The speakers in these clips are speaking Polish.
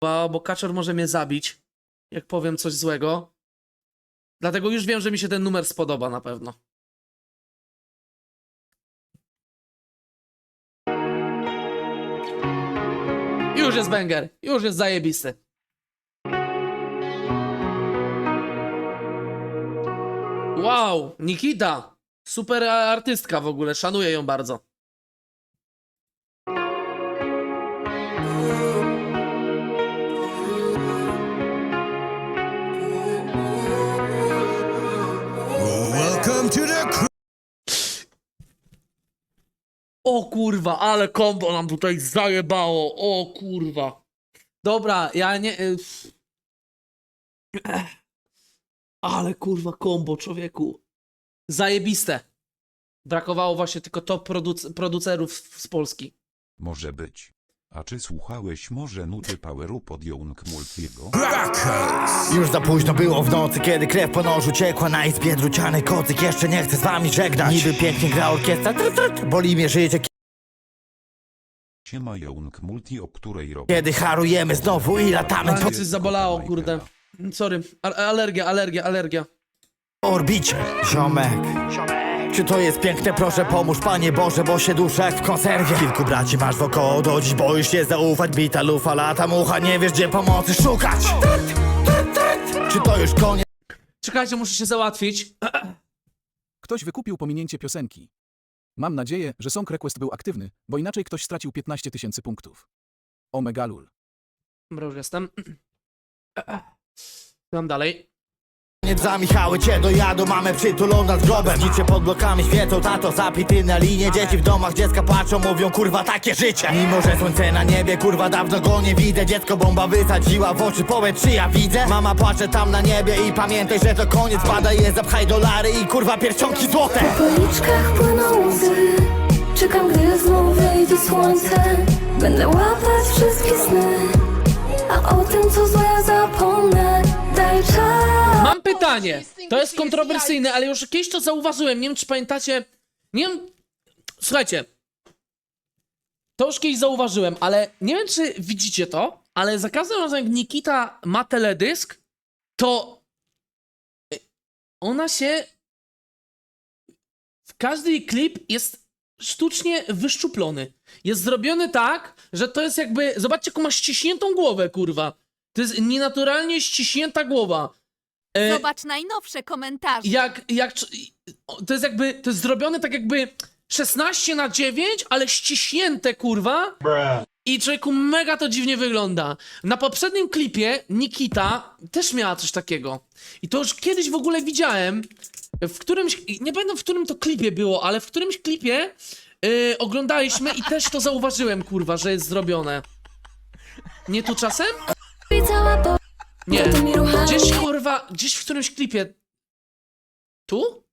bo, bo kaczor może mnie zabić, jak powiem coś złego. Dlatego już wiem, że mi się ten numer spodoba na pewno. Już jest banger, już jest zajebisty. Wow, Nikita! Super artystka w ogóle, szanuję ją bardzo. Welcome to the O kurwa, ale kombo nam tutaj zajebało. O kurwa. Dobra, ja nie. y, Ech. Ale kurwa kombo, człowieku. Zajebiste. Brakowało właśnie tylko top produc- producerów z Polski. Może być. A czy słuchałeś może nuty Poweru pod Young Multiego? Już za późno było w nocy, kiedy krew po nożu ciekła na izbie druciany kocyk Jeszcze nie chcę z wami żegnać Niby pięknie gra orkiestra, tr, tr, tr. boli mnie życie Siema Young Multi, o której robię. Kiedy harujemy znowu i latamy po coś zabolało, kurde. Sorry, Al- alergia, alergia, alergia. orbicie Ziomek czy to jest piękne? Proszę pomóż, Panie Boże, bo się duszę jak w konserwie Kilku braci masz wokoło, do dziś boisz się zaufać Bita lufa, lata mucha, nie wiesz gdzie pomocy szukać. Czy to już koniec? Czekajcie, muszę się załatwić. Ktoś wykupił pominięcie piosenki. Mam nadzieję, że Song Request był aktywny, bo inaczej ktoś stracił 15 tysięcy punktów. Omega lul. Dobra, już jestem. Mam dalej. Za Michały cię dojadą, mamy przytulą nad grobem. Nicze pod blokami świecą, tato zapity na linie. Dzieci w domach, dziecka płaczą, mówią kurwa takie życie. Mimo, że słońce na niebie, kurwa dawno go nie widzę. Dziecko bomba wysadziła w oczy, powiedz czy ja widzę? Mama płacze tam na niebie i pamiętaj, że to koniec. Pada je, zapchaj dolary i kurwa pierścionki złote. Po policzkach płyną łzy. Czekam, gdy znów wyjdzie słońce. Będę łapać wszystkie sny. A o tym, co złe, zapomnę. Daj czas pytanie. To jest kontrowersyjne, ale już kiedyś to zauważyłem. Nie wiem, czy pamiętacie. Nie wiem. Słuchajcie. To już kiedyś zauważyłem, ale nie wiem, czy widzicie to, ale za każdym razem, jak Nikita ma teledysk, to y, ona się. W każdy klip jest sztucznie wyszczuplony. Jest zrobiony tak, że to jest jakby. Zobaczcie, jaką ma ściśniętą głowę, kurwa. To jest nienaturalnie ściśnięta głowa. E, Zobacz najnowsze komentarze. jak, jak, to jest jakby, to jest zrobione tak jakby 16 na 9, ale ściśnięte, kurwa. I człowieku mega to dziwnie wygląda. Na poprzednim klipie Nikita też miała coś takiego. I to już kiedyś w ogóle widziałem. W którymś, nie pamiętam w którym to klipie było, ale w którymś klipie yy, oglądaliśmy i też to zauważyłem, kurwa, że jest zrobione. Nie tu czasem? Nie. Gdzieś kurwa, gdzieś w którymś klipie. Tu?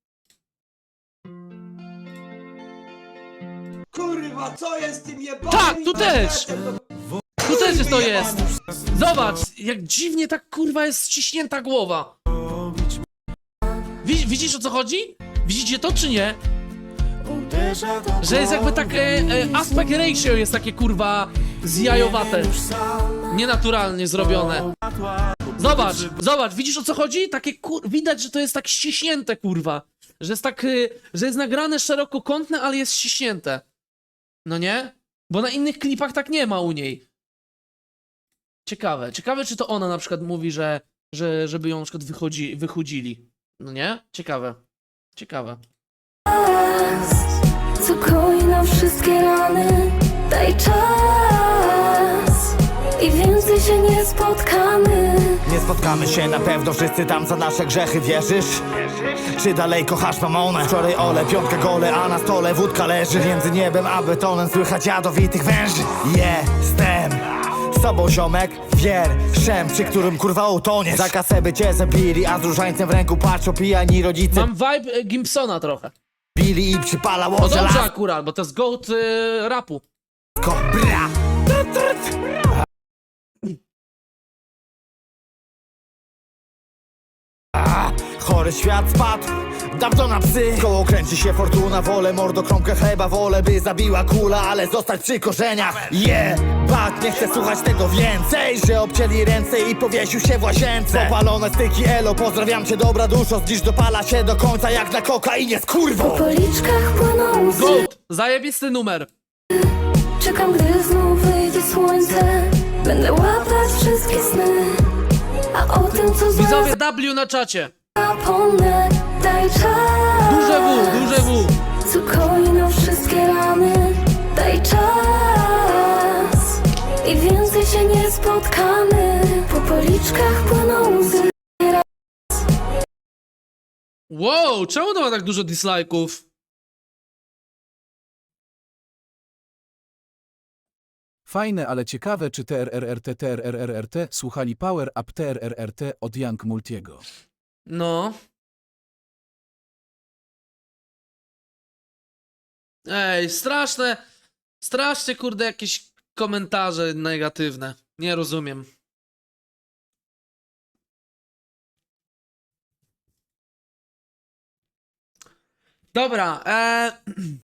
Kurwa, co jest z tym jebanym Tak, tu też! Tu też jest to jest! Zobacz, jak dziwnie tak kurwa jest ściśnięta głowa. Wi- widzisz o co chodzi? Widzicie to czy nie? Że jest jakby tak e, e, aspect ratio jest takie kurwa zjajowate. Nienaturalnie zrobione. Zobacz, zobacz, widzisz o co chodzi? Takie kur... widać, że to jest tak ściśnięte kurwa. Że jest tak, y, że jest nagrane szerokokątne, ale jest ściśnięte. No nie? Bo na innych klipach tak nie ma u niej. Ciekawe. Ciekawe, czy to ona na przykład mówi, że, że żeby ją na przykład wychodzi, wychudzili. No nie? Ciekawe. Ciekawe. Co koi nam wszystkie rany Daj czas I więcej się nie spotkamy Nie spotkamy się na pewno wszyscy tam za nasze grzechy, wierzysz? Czy dalej kochasz mamonę? Wczoraj ole, piątka gole, a na stole wódka leży Między niebem a betonem słychać jadowitych węży Jestem sobą ziomek, wierszem, przy którym kurwa utoniesz Za kasę by cię zabili, a z różańcem w ręku patrzą pijani rodzice Mam vibe e, Gimpsona trochę. Bili i przypalało No dobrze żelazko akurat, bo to jest goat y, rapu. Bra! Chory świat spadł Dawno na psy. Koło kręci się fortuna Wolę mordo kromkę chleba. Wolę by zabiła kula Ale zostać przy korzeniach. Yeah, bak, nie chcę słuchać tego więcej Że obcięli ręce i powiesił się w łazience. Popalone styki elo Pozdrawiam cię dobra duszo. Dziś dopala się do końca jak na kokainie z Po kurwą policzkach płyną łzy Goat! Zajebisty numer. Czekam, gdy znów wyjdzie słońce. Będę łapać wszystkie sny. A o tym, co złe Widzowie W na czacie. Zapomnę Daj czas Duże W, duże W. Co koi wszystkie rany Daj czas I więcej się nie spotkamy Po policzkach płyną łzy Wow, czemu to ma tak dużo dislike'ów? Fajne, ale ciekawe, czy TRRRT TRRRT słuchali Power Up TRRRT od Young Multiego. No. Ej, straszne, strasznie kurde jakieś komentarze negatywne. Nie rozumiem. Dobra, e,